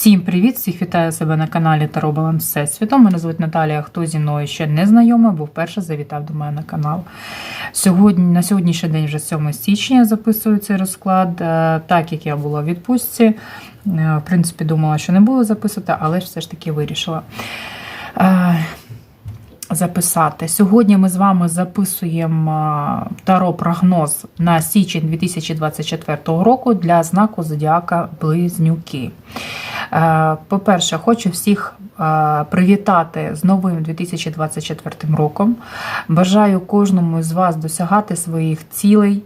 Всім привіт! Всіх вітаю себе на каналі Таро Баланс Всесвітом. Мене звуть Наталія. Хто зі мною ще не знайомий, бо вперше завітав до мене на канал. Сьогодні, на сьогоднішній день, вже 7 січня, записую цей розклад. Е, Так як я була в відпустці, е, в принципі, думала, що не буду записувати, але все ж таки вирішила. Е, Записати. Сьогодні ми з вами записуємо таро прогноз на січень 2024 року для знаку Зодіака Близнюки. Е, По-перше, хочу всіх е, привітати з новим 2024 роком. Бажаю кожному з вас досягати своїх цілей,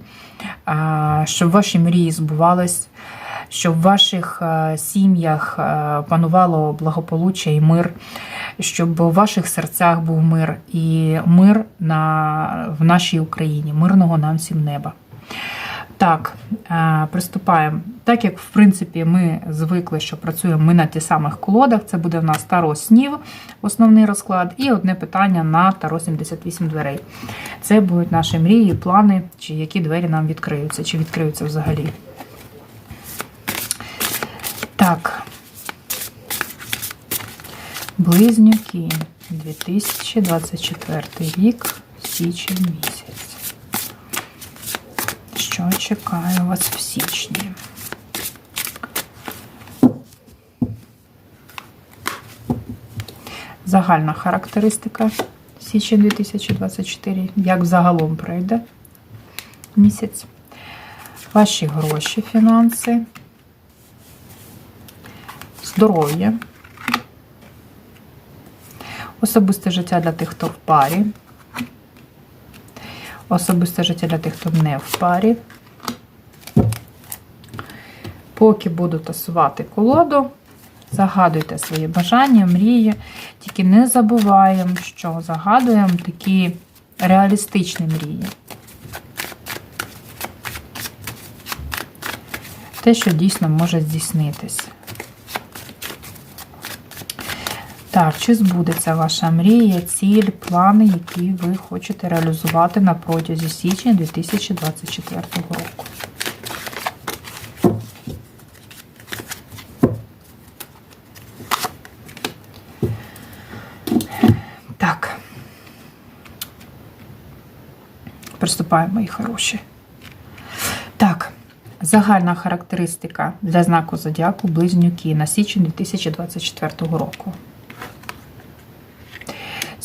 е, щоб ваші мрії збувались, щоб в ваших е, сім'ях е, панувало благополуччя і мир, щоб у ваших серцях був мир і мир на, в нашій Україні, мирного нам всім неба. Так, е, приступаємо. Так як, в принципі, ми звикли, що працюємо ми на ті самих колодах, це буде в нас Таро снів, основний розклад, і одне питання на Таро 78 дверей. Це будуть наші мрії, плани, чи які двері нам відкриються, чи відкриються взагалі. Так. Близнюки 2024 рік, січень місяць. Що чекає вас в січні? Загальна характеристика січень 2024. Як взагалом пройде місяць? Ваші гроші, фінанси, здоров'я, особисте життя для тих, хто в парі, особисте життя для тих, хто не в парі. Поки буду тасувати колоду, загадуйте свої бажання, мрії. Тільки не забуваємо, що загадуємо такі реалістичні мрії. Те, що дійсно може здійснитись. Так, чи збудеться ваша мрія, ціль, плани, які ви хочете реалізувати на протязі січня 2024 року? Так. Приступаємо, мої хороші. Так, загальна характеристика для знаку Зодіаку Близнюки на січень 2024 року.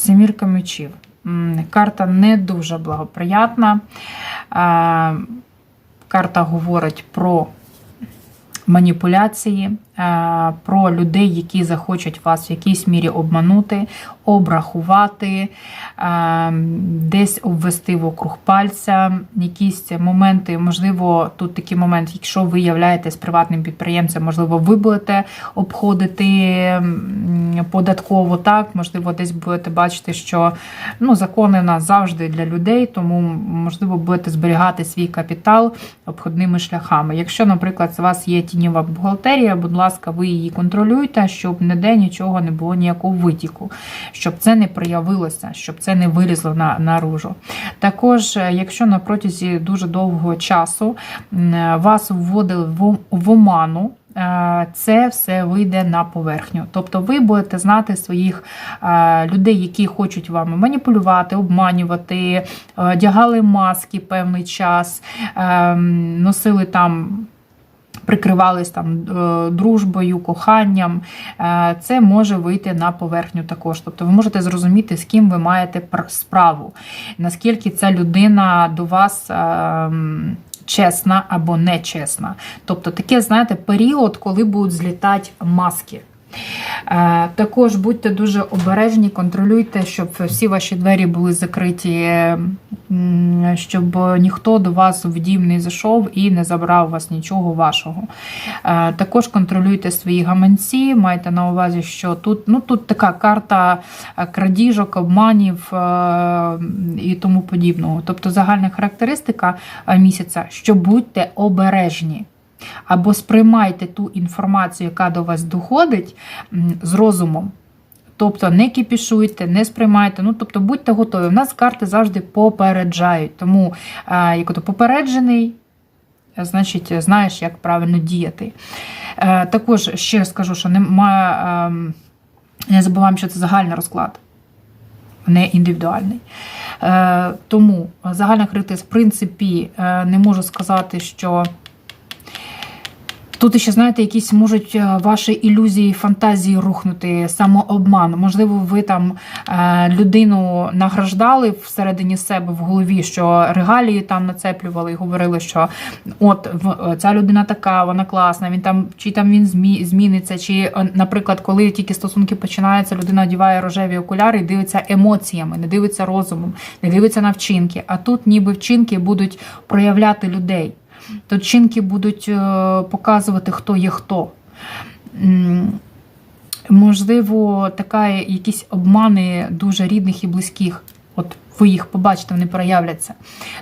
Семірка мечів. Карта не дуже благоприятна. Карта говорить про маніпуляції, про людей, які захочуть вас в якійсь мірі обманути, обрахувати, е, десь обвести вокруг пальця. Якісь моменти, можливо, тут такий момент, якщо ви являєтесь приватним підприємцем, можливо, ви будете обходити податково так, можливо, десь будете бачити, що ну, закони в нас завжди для людей, тому, можливо, будете зберігати свій капітал обходними шляхами. Якщо, наприклад, у вас є тіньова бухгалтерія, будь ласка, ви її контролюйте, щоб ніде нічого не було ніякого витіку, щоб це не проявилося, щоб це не вилізло на, наружу. Також, е, якщо на протязі дуже довгого часу вас вводили в, в оману, е, це все вийде на поверхню. Тобто ви будете знати своїх е, людей, які хочуть вами маніпулювати, обманювати, е, одягали маски певний час, е, носили там. Прикривались там е, дружбою, коханням, Е, це може вийти на поверхню також. Тобто ви можете зрозуміти, з ким ви маєте пр- справу, наскільки ця людина до вас. е, Чесна або нечесна. Тобто таке, знаєте, період, коли будуть злітати маски. Е, Також будьте дуже обережні, контролюйте, щоб всі ваші двері були закриті, щоб ніхто до вас в дім не зайшов і не забрав у вас нічого вашого. Е, Також контролюйте свої гаманці, майте на увазі, що тут, ну, тут така карта е, крадіжок, обманів і тому подібного. Тобто загальна характеристика місяця, що будьте обережні. Або сприймайте ту інформацію, яка до вас доходить з розумом. Тобто не кіпішуйте, не сприймайте. Ну, тобто будьте готові. У нас карти завжди попереджають. Тому, е, як ото попереджений, значить, знаєш, як правильно діяти. Е, Також ще скажу, що немає, ем, не забуваємо, що це загальний розклад, не індивідуальний. Е, Тому загальна характеристика, в принципі, не можу сказати, що. Тут ще, знаєте, якісь можуть е, ваші ілюзії, фантазії рухнути, самообман. Можливо, ви там е, людину награждали всередині себе в голові, що регалії там нацеплювали і говорили, що от в- ця людина така, вона класна, він там чи там він змі, зміниться, чи, е, наприклад, коли тільки стосунки починаються, людина одіває рожеві окуляри і дивиться емоціями, не дивиться розумом, не дивиться на вчинки. А тут ніби вчинки будуть проявляти людей. Тут вчинки будуть е, показувати, хто є хто. Можливо, така якісь обмани дуже рідних і близьких. От ви їх побачите, вони проявляться.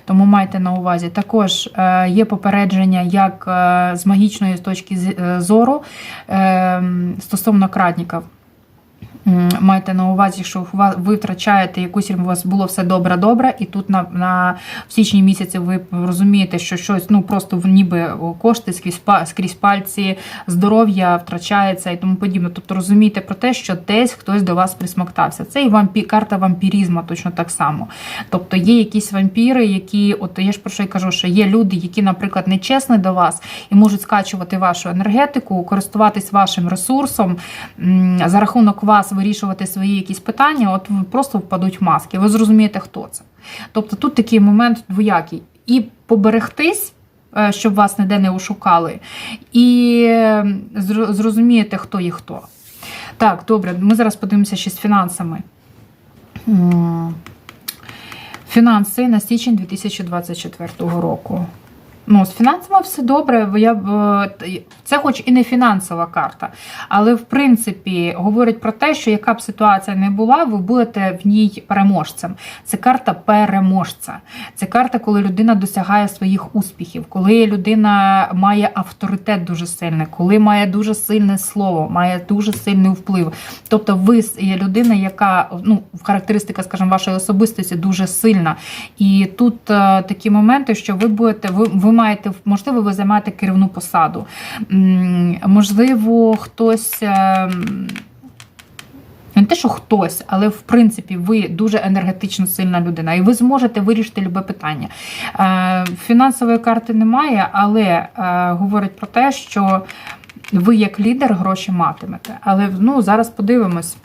Тому майте на увазі. Також е, є попередження як е, з магічної точки зору стосовно крадників. Майте на увазі, що ви втрачаєте якусь у вас було все добре-добре, і тут на, на в січні місяці ви розумієте, що щось ну просто в- ніби кошти скрізь скрізь пальці, здоров'я втрачається і тому подібне. Тобто розумійте про те, що десь хтось до вас присмоктався. Це і вампі, карта вампірізма точно так само. Тобто є якісь вампіри, які, от я ж про що й кажу, що є люди, які, наприклад, нечесні до вас і можуть скачувати вашу енергетику, користуватись вашим ресурсом, за рахунок вас вирішувати свої якісь питання, от просто впадуть в маски. Ви зрозумієте, хто це. Тобто тут такий момент двоякий. І поберегтись. е, Щоб вас ніде не ошукали, і е, зрозумієте, хто є хто. Так, добре, ми зараз подивимося ще з фінансами. Фінанси на січень 2024 року. Ну, з фінансами все добре. Я б е, це, хоч і не фінансова карта, але в принципі говорить про те, що яка б ситуація не була, ви будете в ній переможцем. Це карта переможця. Це карта, коли людина досягає своїх успіхів, коли людина має авторитет дуже сильний, коли має дуже сильне слово, має дуже сильний вплив. Тобто, ви є людина, яка ну характеристика, скажімо, вашої особистості дуже сильна. І тут е, такі моменти, що ви будете, ви, ви маєте, можливо, ви займаєте керівну посаду. Можливо, хтось. е, не те, що хтось, але в принципі ви дуже енергетично сильна людина, і ви зможете вирішити любе питання. Е, Фінансової карти немає, але е, говорить про те, що ви як лідер гроші матимете. Але ну, зараз подивимось.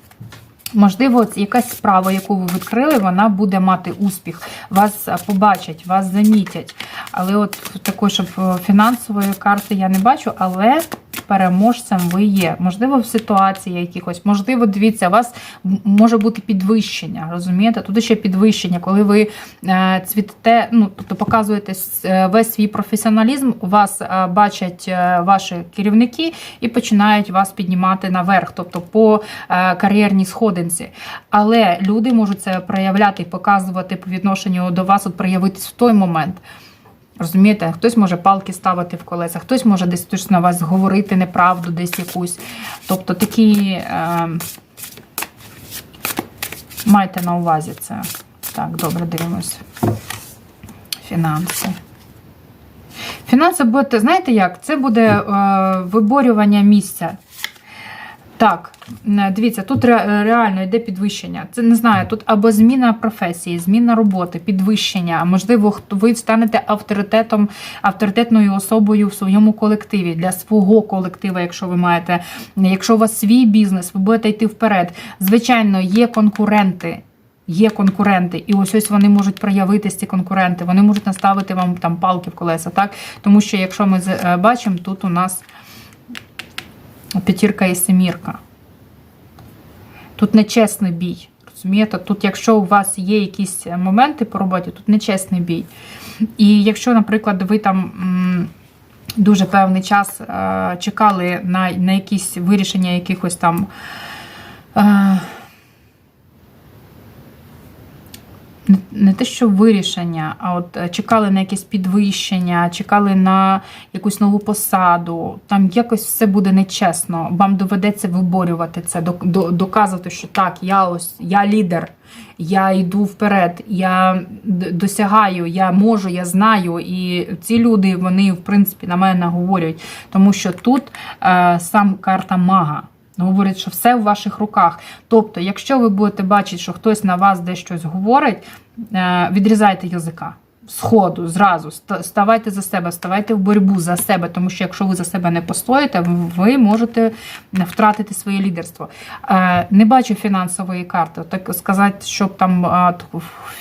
Можливо, якась справа, яку ви відкрили, вона буде мати успіх. Вас а, побачать, вас замітять. Але от такої, щоб е, фінансової карти я не бачу, але переможцем ви є. Можливо, в ситуації якихось, можливо, дивіться, у вас може бути підвищення. Розумієте? Тут ще підвищення, коли ви е, цвітете, ну тобто показуєте е, весь свій професіоналізм, вас е, бачать ваші керівники і починають вас піднімати наверх, тобто по кар'єрній сходинці. Але люди можуть це проявляти і показувати по відношенню до вас, от проявитись в той момент. Розумієте, хтось може палки ставити в колеса, хтось може десь точно на вас говорити неправду, десь якусь. Тобто такі е, майте на увазі це. Так, добре, дивимось. Фінанси. Фінанси будете, знаєте як? Це буде е, виборювання місця. Так, е, дивіться, тут ре- реально йде підвищення. Це не знаю, тут або зміна професії, зміна роботи, підвищення. Можливо, ви станете авторитетом, авторитетною особою в своєму колективі для свого колектива, якщо ви маєте, якщо у вас свій бізнес, ви будете йти вперед. Звичайно, є конкуренти. Є конкуренти, і ось ось вони можуть проявитися, ці конкуренти. Вони можуть наставити вам там палки в колеса, так? Тому що якщо ми е, бачимо, тут у нас п'ятірка і семірка. Тут нечесний бій. Розумієте? Тут, якщо у вас є якісь моменти по роботі, тут нечесний бій. І якщо, наприклад, ви там. Дуже певний час е, чекали на, на якісь вирішення якихось там е, не, те, що вирішення, а от е, чекали на якесь підвищення, чекали на якусь нову посаду. Там якось все буде нечесно. Вам доведеться виборювати це, док- доказувати, що так, я ось я лідер, я йду вперед, я досягаю, я можу, я знаю. І ці люди вони в принципі на мене говорять, тому що тут е, сам карта мага. Говорить, що все в ваших руках. Тобто, якщо ви будете бачити, що хтось на вас десь щось говорить, відрізайте язика. Сходу, зразу, ставайте за себе, ставайте в боротьбу за себе, тому що якщо ви за себе не постоїте, ви можете втратити своє лідерство. Е, Не бачу фінансової карти. Так сказати, щоб там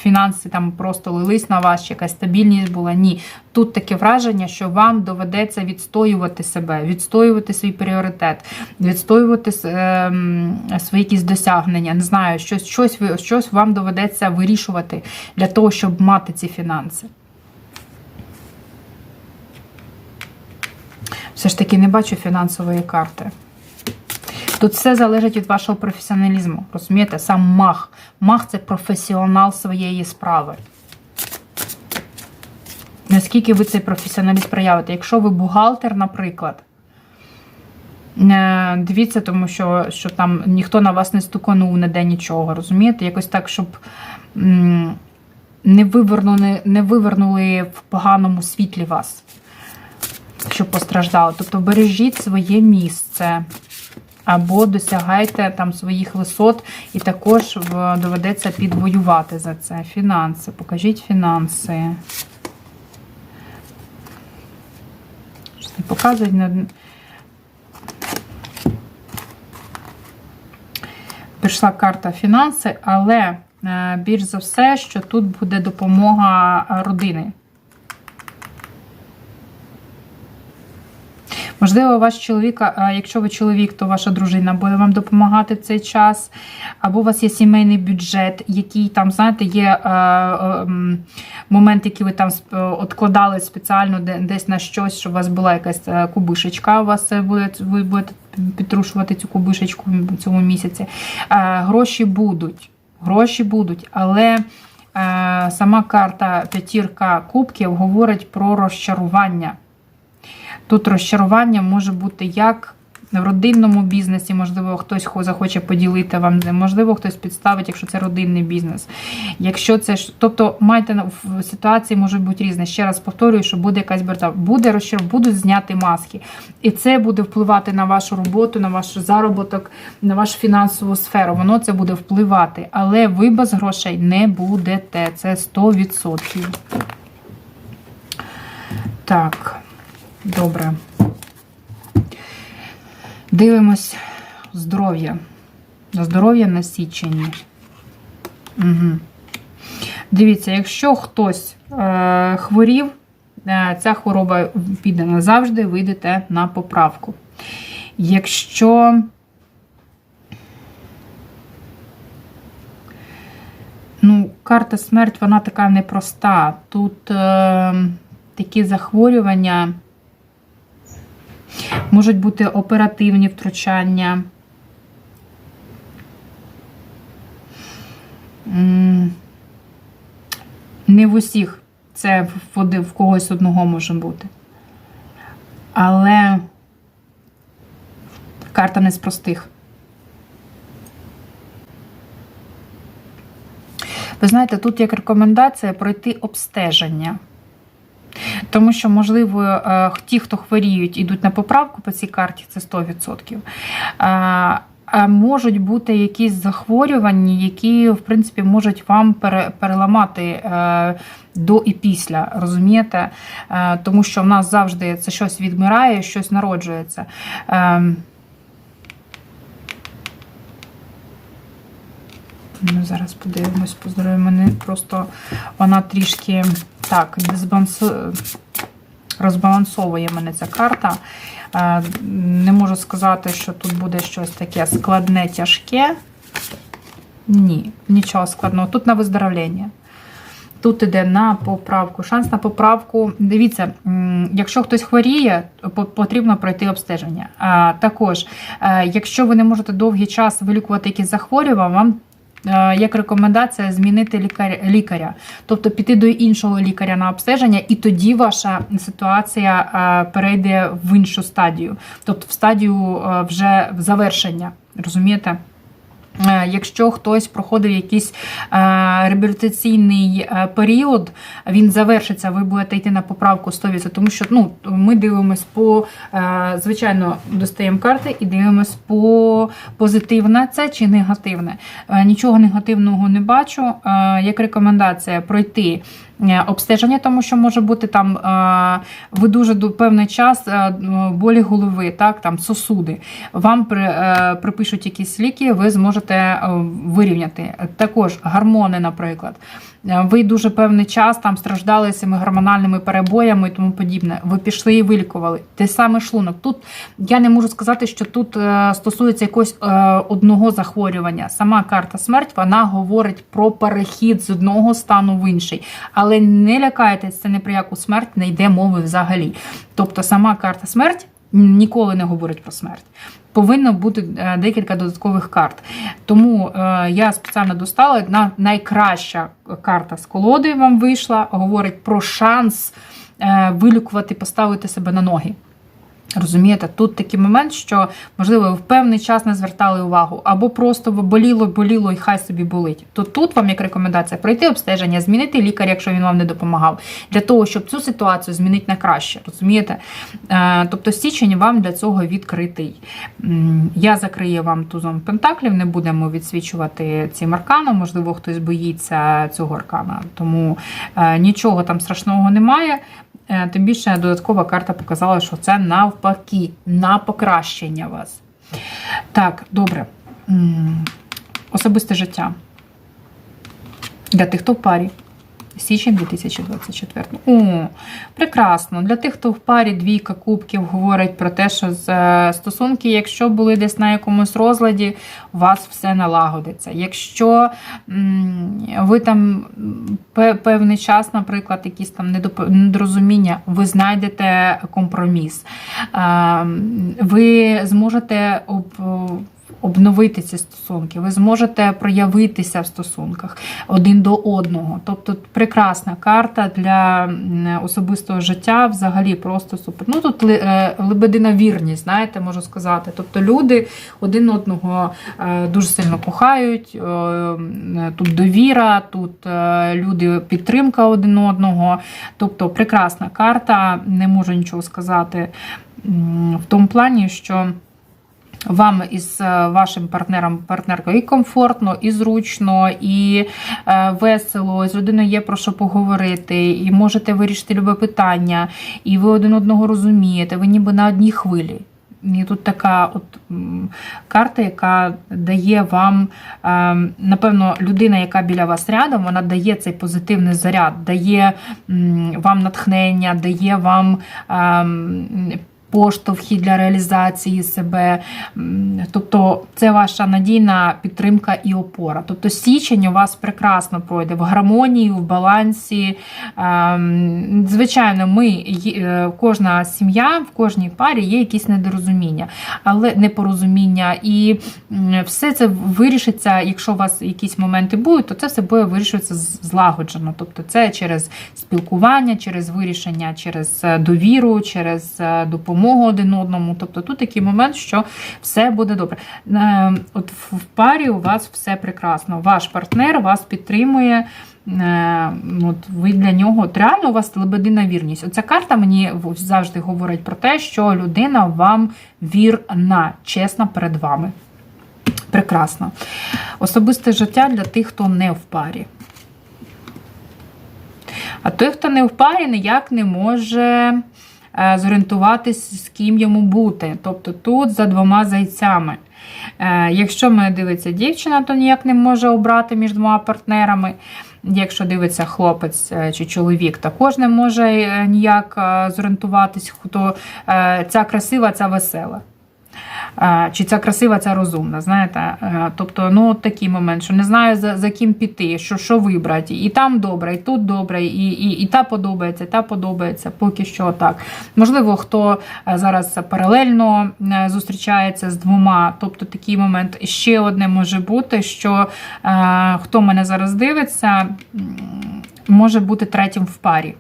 фінанси там просто лились на вас, якась стабільність була. Ні. Тут таке враження, що вам доведеться відстоювати себе, відстоювати свій пріоритет, відстоювати ем, свої якісь досягнення. Не знаю, щось, щось, щось вам доведеться вирішувати для того, щоб мати ці фінанси. Все ж таки не бачу фінансової карти. Тут все залежить від вашого професіоналізму. Розумієте? Сам маг. Маг це професіонал своєї справи. Наскільки ви цей професіоналізм проявите? Якщо ви бухгалтер, наприклад, е, дивіться, тому що, що там ніхто на вас не стуканув, не де нічого, розумієте? Якось так, щоб не вивернули, не вивернули в поганому світлі вас, щоб постраждало. Тобто бережіть своє місце. Або досягайте там своїх висот, і також доведеться підвоювати за це. Фінанси. Покажіть фінанси. Щось не показують. не- Прийшла карта фінанси, але е, більш за все, що тут буде допомога родини. Можливо, ваш чоловік, якщо ви чоловік, то ваша дружина буде вам допомагати в цей час. Або у вас є сімейний бюджет, який там, знаєте, є е, е, момент, який ви там сп- откладали спеціально десь на щось, щоб у вас була якась е, кубишечка. У вас е, буде, ви будете підтрушувати цю кубишечку в цьому місяці. Е, Гроші будуть. Гроші будуть, але е, сама карта п'ятірка кубків говорить про розчарування. Тут розчарування може бути як в родинному бізнесі, можливо, хтось захоче поділити вам, можливо, хтось підставить, якщо це родинний бізнес. Якщо це тобто майте в ситуації можуть бути різні. Ще раз повторюю, що буде якась берта, буде розчар, будуть зняти маски. І це буде впливати на вашу роботу, на ваш заробіток, на вашу фінансову сферу. Воно це буде впливати. Але ви без грошей не будете. Це 100%. Так. Добре. Дивимось здоров'я. Здоров'я на січені. Угу. Дивіться, якщо хтось е, хворів, е, ця хвороба піде назавжди, вийдете на поправку. Якщо ну, карта смерть, вона така непроста. Тут е, такі захворювання. Можуть бути оперативні втручання. Не в усіх це в, когось одного може бути. Але карта не з простих. Ви знаєте, тут як рекомендація пройти обстеження. Тому що, можливо, е, ті, хто хворіють, ідуть на поправку по цій карті, це 100%. А а можуть бути якісь захворювання, які, в принципі, можуть вам переламати е, до і після, розумієте? Е, Тому що в нас завжди це щось відмирає, щось народжується. Ну, зараз подивимось, поздоров'я мене. Просто вона трішки так, дисбалансу... розбалансовує мене ця карта. Е, Не можу сказати, що тут буде щось таке складне, тяжке. Ні, нічого складного. Тут на виздоровлення. Тут іде на поправку. Шанс на поправку. Дивіться, якщо хтось хворіє, потрібно пройти обстеження. А також, е, якщо ви не можете довгий час вилікувати якісь захворювання, вам е, як рекомендація змінити лікаря, лікаря, тобто піти до іншого лікаря на обстеження, і тоді ваша ситуація е, перейде в іншу стадію, тобто в стадію е, вже завершення. Розумієте? Е, Якщо хтось проходив якийсь е, реабілітаційний е, період, він завершиться, ви будете йти на поправку 100%, тому що ну, ми дивимося по, звичайно, достаємо карти і дивимося по позитивне це чи негативне. Нічого негативного не бачу. Як рекомендація пройти обстеження, тому що може бути там е, ви дуже до певний час е, болі голови, так, там сосуди. Вам при, е, припишуть якісь ліки, ви зможете е, вирівняти. Також гормони, наприклад. Е, Ви дуже певний час там страждали цими гормональними перебоями і тому подібне. Ви пішли і вилікували. Те саме шлунок. Тут я не можу сказати, що тут е, стосується якогось е, одного захворювання. Сама карта смерть вона говорить про перехід з одного стану в інший. Але не лякайтесь, це не про яку смерть не йде мови взагалі. Тобто сама карта смерть ніколи не говорить про смерть. Повинно бути е, декілька додаткових карт. Тому е, я спеціально достала на найкраща карта з колоди вам вийшла, говорить про шанс е, вилікувати, поставити себе на ноги. Розумієте, тут такий момент, що, можливо, ви в певний час не звертали увагу, або просто боліло, боліло і хай собі болить. То тут вам як рекомендація пройти обстеження, змінити лікар, якщо він вам не допомагав, для того, щоб цю ситуацію змінити на краще. Розумієте? Е, Тобто січень вам для цього відкритий. Я закрию вам тузом пентаклів, не будемо відсвічувати цим арканом. Можливо, хтось боїться цього аркана, тому е, нічого там страшного немає. Е, Тим більше додаткова карта показала, що це навпаки, на покращення вас. Так, добре. Особисте життя. Для тих, хто в парі. Січень 2024. О, прекрасно. Для тих, хто в парі двійка кубків говорить про те, що з е, стосунки, якщо були десь на якомусь розладі, у вас все налагодиться. Якщо ви там певний час, наприклад, якісь там недорозуміння, ви знайдете компроміс. Е, Ви зможете об- обновити ці стосунки, ви зможете проявитися в стосунках один до одного. Тобто прекрасна карта для особистого життя, взагалі просто супер. Ну тут е, лебедина вірність, знаєте, можу сказати. Тобто люди один одного е, дуже сильно кохають. е, Тут довіра, тут люди підтримка один одного. Тобто прекрасна карта, не можу нічого сказати в тому плані, що. Вам із е, вашим партнером, партнеркою і комфортно, і зручно, і е, весело, з людиною є про що поговорити, і можете вирішити любе питання, і ви один одного розумієте, ви ніби на одній хвилі. І тут така от карта, яка дає вам, е, напевно, людина, яка біля вас рядом, вона дає цей позитивний заряд, дає вам натхнення, дає вам ем, поштовхи для реалізації себе. Тобто це ваша надійна підтримка і опора. Тобто січень у вас прекрасно пройде в гармонії, в балансі. Ем, Звичайно, ми, е, кожна сім'я, в кожній парі є якісь недорозуміння, але непорозуміння. І все це вирішиться, якщо у вас якісь моменти будуть, то це все буде вирішуватися злагоджено. Тобто це через спілкування, через вирішення, через е, довіру, через е, допомогу один одному. Тобто тут такий момент, що все буде добре. Е, От в парі у вас все прекрасно. Ваш партнер вас підтримує. Е, От ви для нього от реально у вас лебедина вірність. Оця карта мені завжди говорить про те, що людина вам вірна, чесна перед вами. Прекрасно. Особисте життя для тих, хто не в парі. А той, хто не в парі, ніяк не може зорієнтуватись, з ким йому бути. Тобто тут за двома зайцями. Е, Якщо мене дивиться дівчина, то ніяк не може обрати між двома партнерами. Якщо дивиться хлопець е, чи чоловік, також не може е, ніяк е, зорієнтуватись, хто е, ця красива, ця весела. Чи ця красива, ця розумна, знаєте? Тобто, ну от такий момент, що не знаю за, за ким піти, що що вибрати. І там добре, і тут добре, і, і, і та подобається, і та подобається. Поки що так. Можливо, хто зараз паралельно зустрічається з двома. Тобто такий момент. Ще одне може бути, що е, хто мене зараз дивиться, може бути третім в парі.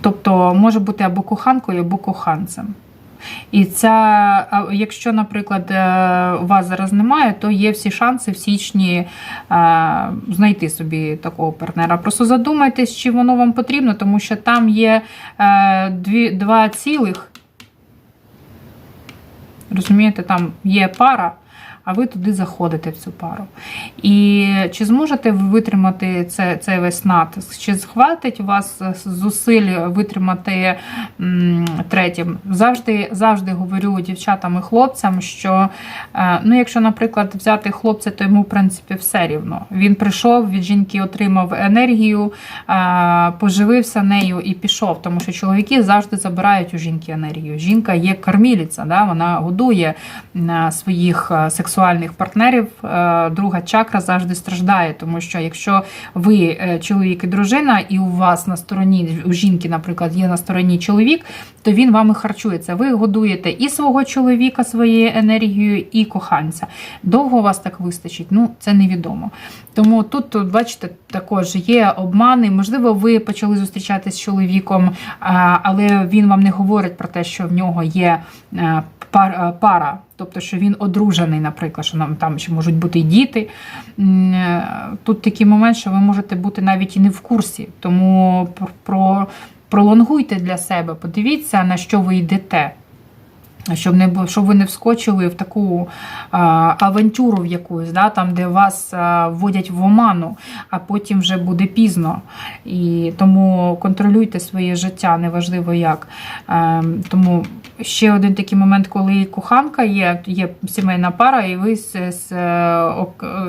Тобто може бути або коханкою, або коханцем. І ця, якщо, наприклад, е, у вас зараз немає, то є всі шанси в січні е, знайти собі такого партнера. Просто задумайтесь, чи воно вам потрібно, тому що там є е, дві, два цілих. Розумієте, там є пара, а ви туди заходите в цю пару. І чи зможете ви витримати це, цей весь натиск? Чи схватить у вас зусиль витримати третім? Завжди, завжди говорю дівчатам і хлопцям, що е, ну, якщо, наприклад, взяти хлопця, то йому, в принципі, все рівно. Він прийшов, від жінки отримав енергію, е, поживився нею і пішов. Тому що чоловіки завжди забирають у жінки енергію. Жінка є кормілиця, да? вона годує е, своїх е, сексуальних партнерів. Е, Друга чакра завжди страждає, тому що якщо ви е, чоловік і дружина, і у вас на стороні у жінки, наприклад, є на стороні чоловік, то він вами харчується. Ви годуєте і свого чоловіка своєю енергією, і коханця. Довго у вас так вистачить? Ну, це невідомо. Тому тут, бачите, також є обмани. Можливо, ви почали зустрічатися з чоловіком, але він вам не говорить про те, що в нього є е, е, пара. Тобто, що він одружений, наприклад, що нам там ще можуть бути і діти. Е, Тут такий момент, що ви можете бути навіть і не в курсі. Тому про пролонгуйте для себе, подивіться, на що ви йдете. Щоб не щоб ви не вскочили в таку а, авантюру в якусь, да, там, де вас а, вводять в оману, а потім вже буде пізно. І тому контролюйте своє життя, неважливо як. Е, тому ще один такий момент, коли коханка є, є сімейна пара, і ви з, з, е,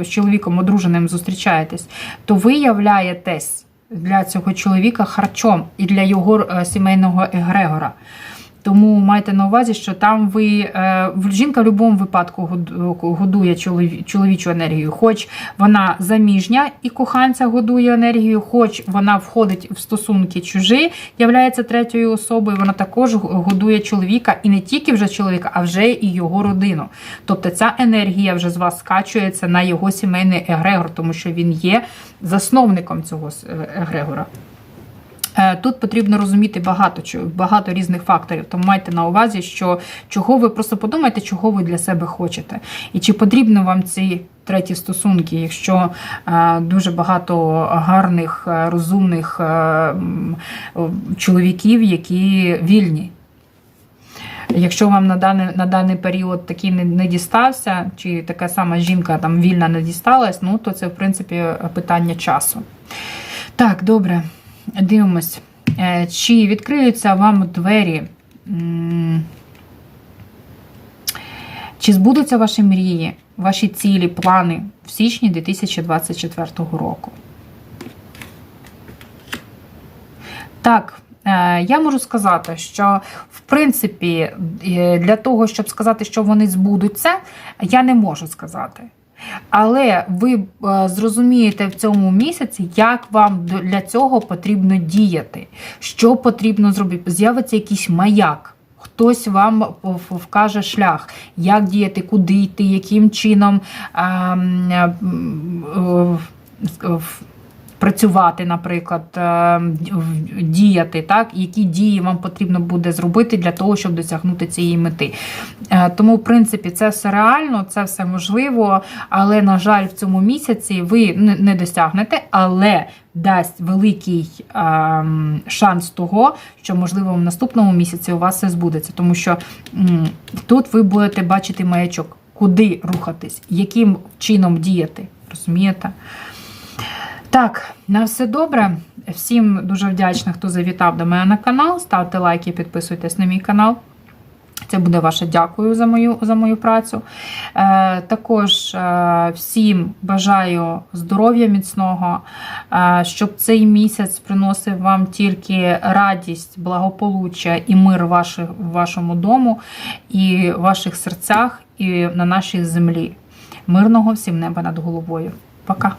з чоловіком одруженим зустрічаєтесь, то ви являєтесь для цього чоловіка харчом і для його е, сімейного егрегора. Тому майте на увазі, що там ви е, жінка в будь-якому випадку год- годує чолові- чоловічу енергію, хоч вона заміжня і коханця годує енергію, хоч вона входить в стосунки чужі, являється третьою особою, вона також годує чоловіка і не тільки вже чоловіка, а вже і його родину. Тобто ця енергія вже з вас скачується на його сімейний егрегор, тому що він є засновником цього е, егрегора. Е, Тут потрібно розуміти багато багато різних факторів. Тому майте на увазі, що чого ви просто подумайте, чого ви для себе хочете, і чи потрібно вам ці треті стосунки, якщо е, дуже багато гарних, е, розумних чоловіків, які вільні. Якщо вам на даний, на даний період такий не, не дістався, чи така сама жінка там вільна не дісталась, ну то це в принципі питання часу. Так, добре, дивимось. Е, Чи відкриються вам двері? Чи збудуться ваші мрії, ваші цілі, плани в січні 2024 року? Так, е, я можу сказати, що в принципі для того, щоб сказати, що вони збудуться, я не можу сказати. Але ви е, зрозумієте в цьому місяці, як вам для цього потрібно діяти, що потрібно зробити. З'явиться якийсь маяк. Хтось вам вкаже шлях, як діяти, куди йти, яким чином ем, е, в- працювати, наприклад, е, діяти, так, які дії вам потрібно буде зробити для того, щоб досягнути цієї мети. Е, Тому, в принципі, це все реально, це все можливо, але, на жаль, в цьому місяці ви не не досягнете, але дасть великий ем, шанс того, що, можливо, в наступному місяці у вас все збудеться, тому що тут ви будете бачити маячок, куди рухатись, яким чином діяти. Розумієте? Так, на все добре. Всім дуже вдячна, хто завітав до мене на канал. Ставте лайки, підписуйтесь на мій канал. Це буде ваше дякую за мою, за мою працю. Е, також е, всім бажаю здоров'я міцного, е, щоб цей місяць приносив вам тільки радість, благополуччя і мир ваших, в вашому дому, і в ваших серцях, і на нашій землі. Мирного всім неба над головою. Пока!